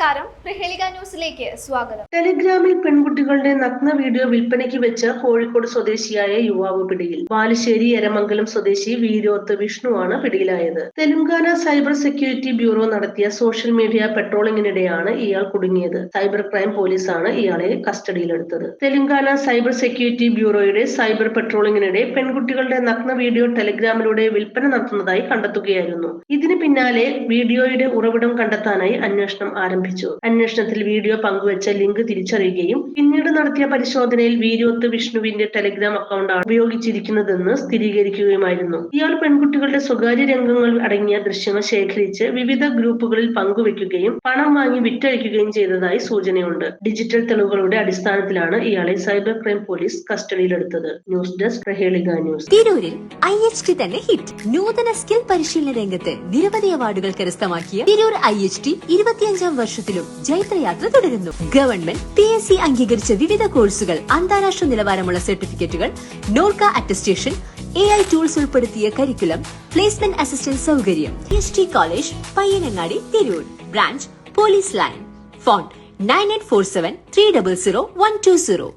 നമസ്കാരം. പ്രഹേളിക ന്യൂസിലേക്ക് സ്വാഗതം. ടെലിഗ്രാമിൽ പെൺകുട്ടികളുടെ നഗ്ന വീഡിയോ വിൽപ്പനയ്ക്ക് വെച്ച കോഴിക്കോട് സ്വദേശിയായ യുവാവ് പിടിയിൽ. ബാലുശ്ശേരി എരമംഗലം സ്വദേശി വീരോത്ത് വിഷ്ണുവാണ് പിടിയിലായത്. തെലുങ്കാന സൈബർ സെക്യൂരിറ്റി ബ്യൂറോ നടത്തിയ സോഷ്യൽ മീഡിയ പെട്രോളിംഗിനിടെയാണ് ഇയാൾ കുടുങ്ങിയത്. സൈബർ ക്രൈം പോലീസാണ് ഇയാളെ കസ്റ്റഡിയിലെടുത്തത്. തെലുങ്കാന സൈബർ സെക്യൂരിറ്റി ബ്യൂറോയുടെ സൈബർ പെട്രോളിംഗിനിടെ പെൺകുട്ടികളുടെ നഗ്ന വീഡിയോ ടെലിഗ്രാമിലൂടെ വിൽപ്പന നടത്തുന്നതായി കണ്ടെത്തുകയായിരുന്നു. ഇതിന് പിന്നാലെ വീഡിയോയുടെ ഉറവിടം കണ്ടെത്താനായി അന്വേഷണം ആരംഭിച്ചു അന്വേഷണത്തിൽ വീഡിയോ പങ്കുവച്ച ലിങ്ക് തിരിച്ചറിയുകയും പിന്നീട് നടത്തിയ പരിശോധനയിൽ വീര്യോത്ത് വിഷ്ണുവിന്റെ ടെലിഗ്രാം അക്കൗണ്ടാണ് ഉപയോഗിച്ചിരിക്കുന്നതെന്ന് സ്ഥിരീകരിക്കുകയുമായിരുന്നു. ഇയാൾ പെൺകുട്ടികളുടെ സ്വകാര്യ രംഗങ്ങൾ അടങ്ങിയ ദൃശ്യങ്ങൾ ശേഖരിച്ച് വിവിധ ഗ്രൂപ്പുകളിൽ പങ്കുവെക്കുകയും പണം വാങ്ങി വിറ്റഴിക്കുകയും ചെയ്തതായി സൂചനയുണ്ട്. ഡിജിറ്റൽ തെളിവുകളുടെ അടിസ്ഥാനത്തിലാണ് ഇയാളെ സൈബർ ക്രൈം പോലീസ് കസ്റ്റഡിയിലെടുത്തത്. News desk Prahelika news. തിരൂരിൽ ഐ എച്ച് ടി തന്നെ ഹിറ്റ്. നൂതന സ്കിൽ പരിശീലന രംഗത്ത് നിരവധി അവാർഡുകൾ കരസ്ഥമാക്കിയ തിരൂർ ഐ എച്ച് ടി ഇരുപത്തിയഞ്ചാം വർഷത്തിലും ജൈത്രയാത്ര തുടരുന്നു. ഗവൺമെന്റ് പി എസ് സി അംഗീകരിച്ച വിവിധ കോഴ്സുകൾ അന്താരാഷ്ട്ര നിലവാരമുള്ള സർട്ടിഫിക്കറ്റുകൾ Norka attestation A I tools ഉൾപ്പെടുത്തിയ കരിക്കുലം പ്ലേസ്മെന്റ് അസിസ്റ്റന്റ് സൗകര്യം S T college Payyanangadi Tirur. Branch police line. Phone nine eight four seven three double zero one two zero.